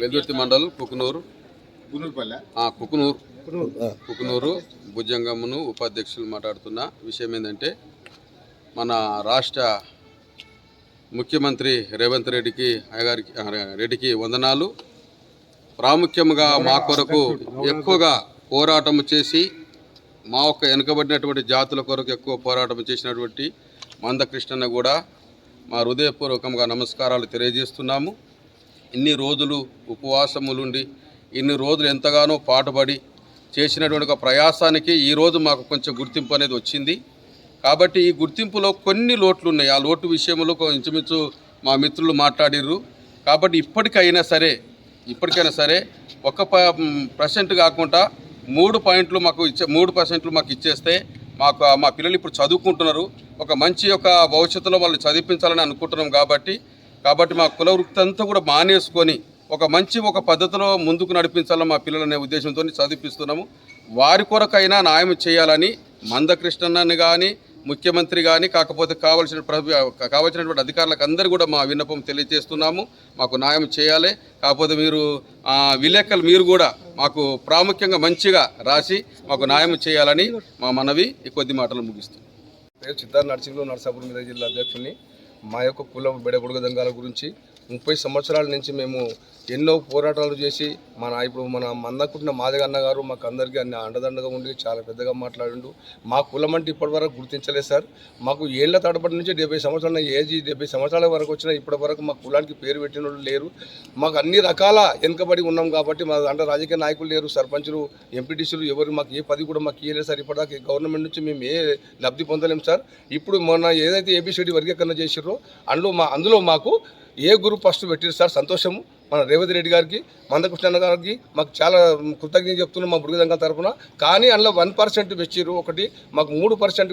వెల్దుర్తి మండలం కుకునూరు. గునూరుపల్లె? ఆ, కుకునూరు. కుకునూరు. భుజంగమును ఉపాధ్యక్షులు మాట్లాడుతున్న విషయం ఏంటంటే మన రాష్ట్ర ముఖ్యమంత్రి రేవంత్ రెడ్డికి అయ్యగారికి రెడ్డికి వందనాలు. ప్రాముఖ్యంగా మా కొరకు ఎక్కువగా పోరాటం చేసి మా యొక్క వెనుకబడినటువంటి జాతుల కొరకు ఎక్కువ పోరాటం చేసినటువంటి మందకృష్ణన్న కూడా మా హృదయపూర్వకంగా నమస్కారాలు తెలియజేస్తున్నాము. ఇన్ని రోజులు ఉపవాసములుండి ఇన్ని రోజులు ఎంతగానో పాటుపడి చేసినటువంటి ఒక ప్రయాసానికి ఈరోజు మాకు కొంచెం గుర్తింపు అనేది వచ్చింది. కాబట్టి ఈ గుర్తింపులో కొన్ని లోట్లు ఉన్నాయి ఆ లోటు విషయంలో ఇంచుమించు మా మిత్రులు మాట్లాడిర్రు. కాబట్టి ఇప్పటికైనా సరే ఇప్పటికైనా సరే ఒక పర్సెంట్ కాకుండా మూడు పాయింట్లు మాకు ఇచ్చే మూడు పర్సెంట్లు మాకు ఇచ్చేస్తే మాకు మా పిల్లలు ఇప్పుడు చదువుకుంటున్నారు. ఒక మంచి యొక్క భవిష్యత్తులో వాళ్ళు చదివించాలని అనుకుంటున్నాం కాబట్టి కాబట్టి మా కుల వృత్తంతా కూడా మానేసుకొని ఒక మంచి ఒక పద్ధతిలో ముందుకు నడిపించాలని మా పిల్లలనే ఉద్దేశంతో చదివిపిస్తున్నాము. వారి కొరకైనా న్యాయం చేయాలని మందకృష్ణన్నని కానీ ముఖ్యమంత్రి కానీ కాకపోతే కావలసిన ప్రభు కావాల్సినటువంటి అధికారులకు అందరూ కూడా మా విన్నపం తెలియజేస్తున్నాము. మాకు న్యాయం చేయాలి. కాకపోతే మీరు ఆ, విలేకరులు మీరు కూడా మాకు ప్రాముఖ్యంగా మంచిగా రాసి మాకు న్యాయం చేయాలని మా మనవి ఈ కొద్ది మాటలు ముగిస్తుంది పేరు చిత్తారు నరసింహులు నరసాపురం మీద జిల్లా అధ్యక్షుడిని. మా యొక్క కులం బెడబుడుగ దంగాల గురించి ముప్పై సంవత్సరాల నుంచి మేము ఎన్నో పోరాటాలు చేసి మన ఇప్పుడు మన మందకుంటున్న మాదిగన్న గారు మాకు అందరికీ అన్ని అండదండగా ఉండి చాలా పెద్దగా మాట్లాడిండు. మా కులం అంటే ఇప్పటివరకు గుర్తించలేదు సార్. మాకు ఏళ్ళ తడపటి నుంచి డెబ్బై సంవత్సరాల ఏజ్ డెబ్బై సంవత్సరాల వరకు వచ్చిన ఇప్పటి వరకు మా కులానికి పేరు పెట్టిన వాళ్ళు లేరు. మాకు అన్ని రకాల వెనుకబడి ఉన్నాం కాబట్టి మా అంటే రాజకీయ నాయకులు లేరు సర్పంచులు ఎంపీటీసీలు ఎవరు మాకు ఏ పది కూడా మాకు ఇవ్వలేదు సార్. ఇప్పటిదాకా గవర్నమెంట్ నుంచి మేము ఏ లబ్ధి పొందలేము సార్. ఇప్పుడు మొన్న ఏదైతే ఏబీసీడీ వర్గీకరణ చేసిర్రో అందులో మా అందులో మాకు ఏ గ్రూప్ ఫస్ట్ పెట్టారు సార్? సంతోషము. మన రేవంత్ రెడ్డి గారికి మందకృష్ణ గారికి మాకు చాలా కృతజ్ఞత చెప్తున్నాం మా బుడిగదంగా తరపున కానీ అందులో వన్ పర్సెంట్ పెట్టిర్రు ఒకటి మాకు మూడు పర్సెంట్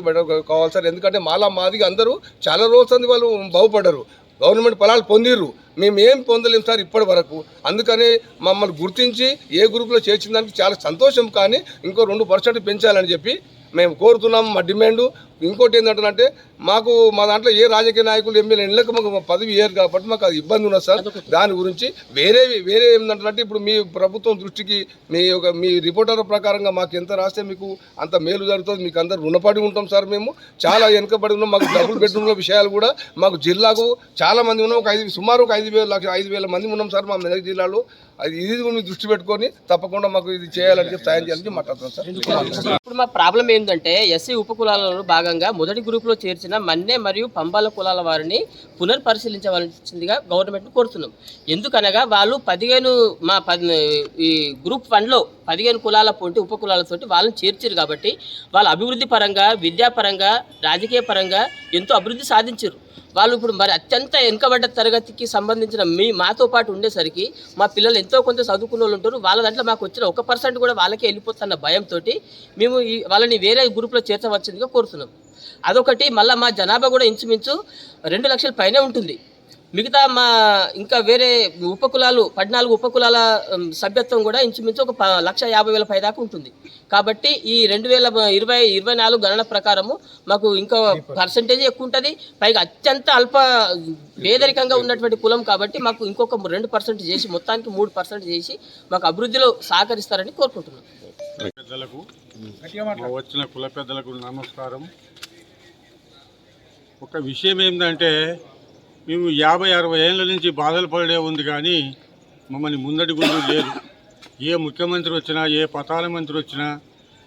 కావాలి సార్. ఎందుకంటే మాలా మాదిగా అందరూ చాలా రోజులు వాళ్ళు బాగుపడ్డారు. గవర్నమెంట్ ఫలాలు పొందిర్రు. మేము ఏం పొందలేము సార్ ఇప్పటి వరకు. అందుకని మమ్మల్ని గుర్తించి ఏ గ్రూప్లో చేర్చిన దానికి చాలా సంతోషం. కానీ ఇంకో రెండు పర్సెంట్ పెంచాలని చెప్పి మేము కోరుతున్నాం. మా డిమాండు ఇంకోటి ఏంటంటే మాకు మా దాంట్లో ఏ రాజకీయ నాయకులు ఎమ్మెల్యే ఎన్నిక మాకు పదవి ఇయ్యరు కాబట్టి మాకు అది ఇబ్బంది ఉన్నది సార్. దాని గురించి వేరే వేరే ఏంటంటే ఇప్పుడు మీ ప్రభుత్వం దృష్టికి మీ యొక్క మీ రిపోర్టర్ ప్రకారంగా మాకు ఎంత రాస్తే మీకు అంత మేలు జరుగుతుంది మీకు అందరు రుణపడి ఉంటాం సార్ మేము. చాలా వెనుకబడి ఉన్నాం మాకు డబుల్ బెడ్రూమ్ల విషయాలు కూడా మాకు జిల్లాకు చాలా మంది ఉన్నాం ఒక ఐదు సుమారు ఒక ఐదు వేల లక్ష ఐదు వేల మంది ఉన్నాం సార్ మా మెదక్ జిల్లాలో. అది ఇది కూడా మీరు దృష్టి పెట్టుకొని తప్పకుండా మాకు ఇది చేయాలని చెప్పి సాయం చేయాలని మాట్లాడుతున్నాం సార్. ఇప్పుడు మా ప్రాబ్లం ఏంటంటే ఎస్సీ ఉపకులాలలో భాగంగా మొదటి గ్రూపులో చేర్చిన మన్నె మరియు పంబాల కులాల వారిని పునర్పరిశీలించవలసిందిగా గవర్నమెంట్ను కోరుతున్నాం. ఎందుకనగా వాళ్ళు పదిహేను మా పది ఈ గ్రూప్ వన్లో పదిహేను కులాల పొంటి ఉపకులాలతోటి వాళ్ళని చేర్చారు కాబట్టి వాళ్ళ అభివృద్ధి పరంగా విద్యాపరంగా రాజకీయ పరంగా ఎంతో అభివృద్ధి సాధించారు. వాళ్ళు ఇప్పుడు మరి అత్యంత వెనుకబడ్డ తరగతికి సంబంధించిన మీ మాతో పాటు ఉండేసరికి మా పిల్లలు ఎంతో కొంత చదువుకున్న వాళ్ళు ఉంటారు. వాళ్ళ దాంట్లో మాకు వచ్చిన ఒక పర్సెంట్ కూడా వాళ్ళకే వెళ్ళిపోతున్న భయంతో మేము ఈ వాళ్ళని వేరే గ్రూప్లో చేర్చవలసిందిగా కోరుతున్నాం. అదొకటి. మళ్ళీ మా జనాభా కూడా ఇంచుమించు రెండు లక్షల పైనే ఉంటుంది. మిగతా మా ఇంకా వేరే ఉపకులాలు పద్నాలుగు ఉపకులాల సభ్యత్వం కూడా ఇంచుమించు ఒక ప- లక్ష యాభై వేల పై దాకా ఉంటుంది. కాబట్టి ఈ రెండు వేల ఇరవై ఇరవై నాలుగు గణన ప్రకారము మాకు ఇంకా పర్సంటేజ్ ఎక్కువ ఉంటుంది. పైగా అత్యంత అల్ప పేదరికంగా ఉన్నటువంటి కులం కాబట్టి మాకు ఇంకొక రెండు పర్సెంట్ చేసి మొత్తానికి మూడు పర్సెంట్ చేసి మాకు అభివృద్ధిలో సహకరిస్తారని కోరుకుంటున్నాం. పెద్దలకు మా వచ్చిన కుల పెద్దలకు నమస్కారం. ఒక విషయం ఏంటంటే మేము యాభై అరవై ఏళ్ళ నుంచి బాధలు పడే ఉంది కానీ మమ్మల్ని ముందడి గుండు లేదు. ఏ ముఖ్యమంత్రి వచ్చినా ఏ పతాల మంత్రి వచ్చినా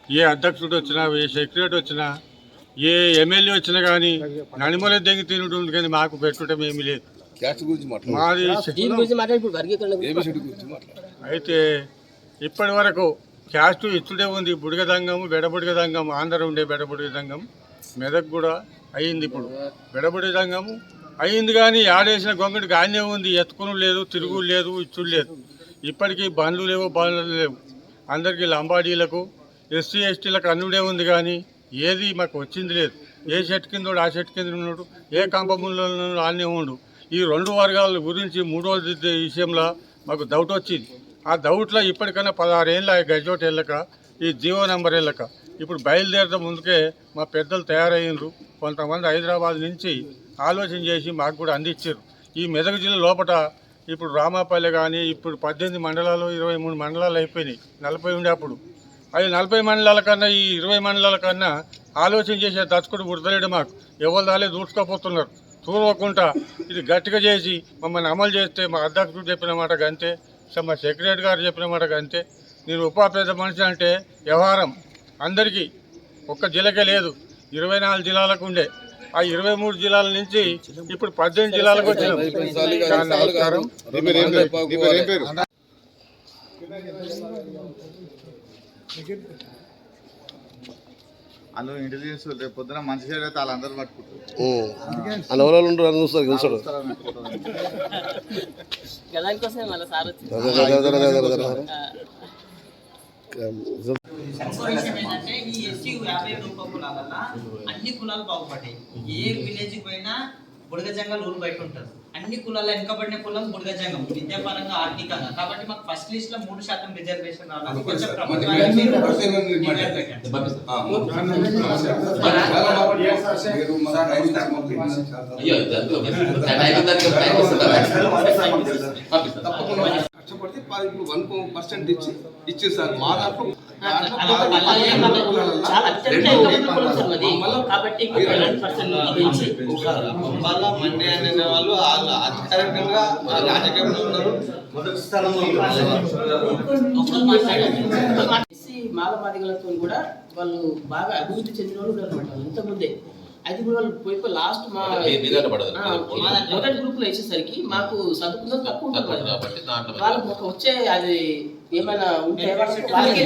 ఏ అధ్యక్షుడు వచ్చినా ఏ సెక్రటరీ వచ్చినా ఏ ఎమ్మెల్యే వచ్చినా కానీ నడిమల దెంగి తినడం కానీ మాకు పెట్టడం ఏమీ లేదు. అయితే ఇప్పటి వరకు క్యాస్ట్ ఇచ్చుడే ఉంది బుడిగ దంగము బెడబుడిగ దంగం ఆంధ్ర ఉండే బెడబుడిగ దంగం మెదక్ కూడా అయ్యింది ఇప్పుడు. బెడబుడిగ దంగము అయింది కానీ ఆడేసిన గొంగడికి ఆన్యం ఉంది ఎత్తుకుని లేదు తిరుగు లేదు ఇచ్చుడు లేదు. ఇప్పటికీ బండ్లు లేవు బండ్లు లేవు. అందరికీ లంబాడీలకు ఎస్సీ ఎస్టీలకు అన్నుడే ఉంది కానీ ఏది మాకు వచ్చింది లేదు. ఏ చెట్టు కింద ఆ చెట్టు కింద ఉన్నాడు ఏ కంపముల్లో ఆనే ఉండు ఈ రెండు వర్గాల గురించి మూడో విషయంలో మాకు డౌట్ వచ్చింది. ఆ డౌట్లో ఇప్పటికైనా పదహారేళ్ళ గజోట్ వెళ్ళక ఈ జీవో నెంబర్ వెళ్ళక ఇప్పుడు బయలుదేరడం ముందుకే మా పెద్దలు తయారయ్యారు కొంతమంది హైదరాబాద్ నుంచి ఆలోచన చేసి మాకు కూడా అందించారు. ఈ మెదక్ జిల్లా లోపల ఇప్పుడు రామాపల్లె కానీ ఇప్పుడు పద్దెనిమిది మండలాలు ఇరవై మూడు మండలాలు అయిపోయినాయి. నలభై ఉండే అప్పుడు అవి నలభై మండలాల కన్నా ఈ ఇరవై మండలాల కన్నా ఆలోచన చేసే దచ్చుకుడు పుడతలేడు మాకు. ఎవరు దాలే దూడ్చుకోపోతున్నారు. చూడకుండా ఇది గట్టిగా చేసి మమ్మల్ని అమలు చేస్తే మా అధ్యక్షుడు చెప్పిన మాట అంతే మా సెక్రటరీ గారు చెప్పిన మాట అంతే నేను ఉపాపేద మనిషి అంటే వ్యవహారం. అందరికీ ఒక్క జిల్లకే లేదు. ఇరవై నాలుగు జిల్లాలకు ఉండే ఆ ఇరవై మూడు జిల్లాల నుంచి ఇప్పుడు పద్దెనిమిది జిల్లాలకు వచ్చినాం. వాళ్ళు ఇంటెలిజెన్స్ రేపు పొద్దున మంచి సైడ్ అయితే వాళ్ళందరూ పట్టుకుంటారు. అనవరాలు ఉంటారు అని చూస్తారు చూస్తాడు దానికోసమే మళ్ళీ సార్ ఏంటంటే ఈ ఎస్సీ యాభై రూపాయల కులాలల్ల అన్ని కులాలు బాగుపడ్డాయి. ఏ విలేజ్ పోయినా బుడగ జంగల్ ఊరు బయట ఉంటారు అన్ని కులాల వెనుకబడిన కులం బుడగ జంగం. విద్యాపరంగా ఆర్థికంగా. కాబట్టి మాకు ఫస్ట్ లిస్ట్లో మూడు శాతం రిజర్వేషన్ రావాలి. కొంచెం ప్రభుత్వానికి డిమాండ్ పెట్టండి. కష్టపడితే ఇప్పుడు వన్ పర్సెంట్ ఇచ్చి ఇచ్చేది సార్. మా దాంట్లో దాంట్లో అదొక మా- పల్లె కులాలల్ల చాలా అత్యంత రెండు ఎక్కువ కులం సార్ మాది. కాబట్టి ఇంకొక 11% పెంచి వాళ్ళ మండే అనే వాళ్ళు వాళ్ళు అధికారికంగా రాజకీయంలో ఉన్నారు. మొదటి స్థానంలో ఉన్నారు. ఒకరు మాట్లాడారు. ఎస్సీ మాల మాదిగలతో కూడా వాళ్ళు బాగా అభివృద్ధి చెందిన వాళ్ళు ఉన్నారు అనమాట అయితే ఇప్పుడు వాళ్ళు పోయి లాస్ట్ మా మొదటి గ్రూప్లో వేసేసరికి మాకు చదువుకున్న తక్కువ ఉంటుంది వాళ్ళకి. ఒక వచ్చే అది ఏమైనా ఉంటే వాళ్ళకి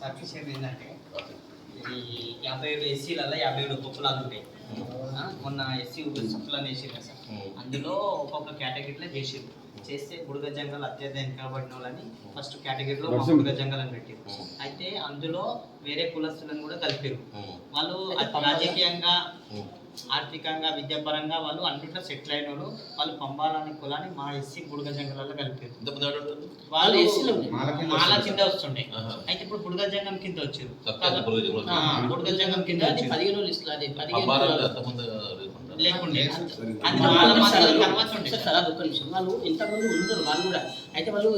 సఫిషియెంట్ ఏంటంటే ఈ యాభై ఏడు ఎస్సీలలో యాభై ఏడు ఉపకులాలు ఉంటాయి. మొన్న ఎస్సీ ఉపకులాన్ని వేసారు సార్. అందులో ఒక్కొక్క కేటగిరీలో చేసారు చేస్తే బుడగ జంగల్ అత్యధిక వెనుకబడిన వాళ్ళని ఫస్ట్ కేటగిరీలో బుడగ జంగల్ అని పెట్టారు అయితే అందులో వేరే కులస్తులను కూడా కలిపారు వాళ్ళు అతి రాజకీయంగా ఆర్థికంగా విద్యాపరంగా వాళ్ళు అన్నిట్లో సెటిల్ అయిన వాళ్ళు వాళ్ళు పంబాలని కులాన్ని మా ఎస్సీ బుడగ జంగలలో కలిపారు వాళ్ళు ఎస్సీలో. మాల కింద వస్తుండే. అయితే ఇప్పుడు బుడగ జంగం కింద వచ్చారు. ఆ, బుడగ జంగం కింద అది వచ్చారు పదిహేను లిస్టులు అది పదిహేను లేకుండే? అది తర్వాత నిమిషం. వాళ్ళు ఇంతకుముందు ఉన్నారు వాళ్ళు కూడా. అయితే వాళ్ళు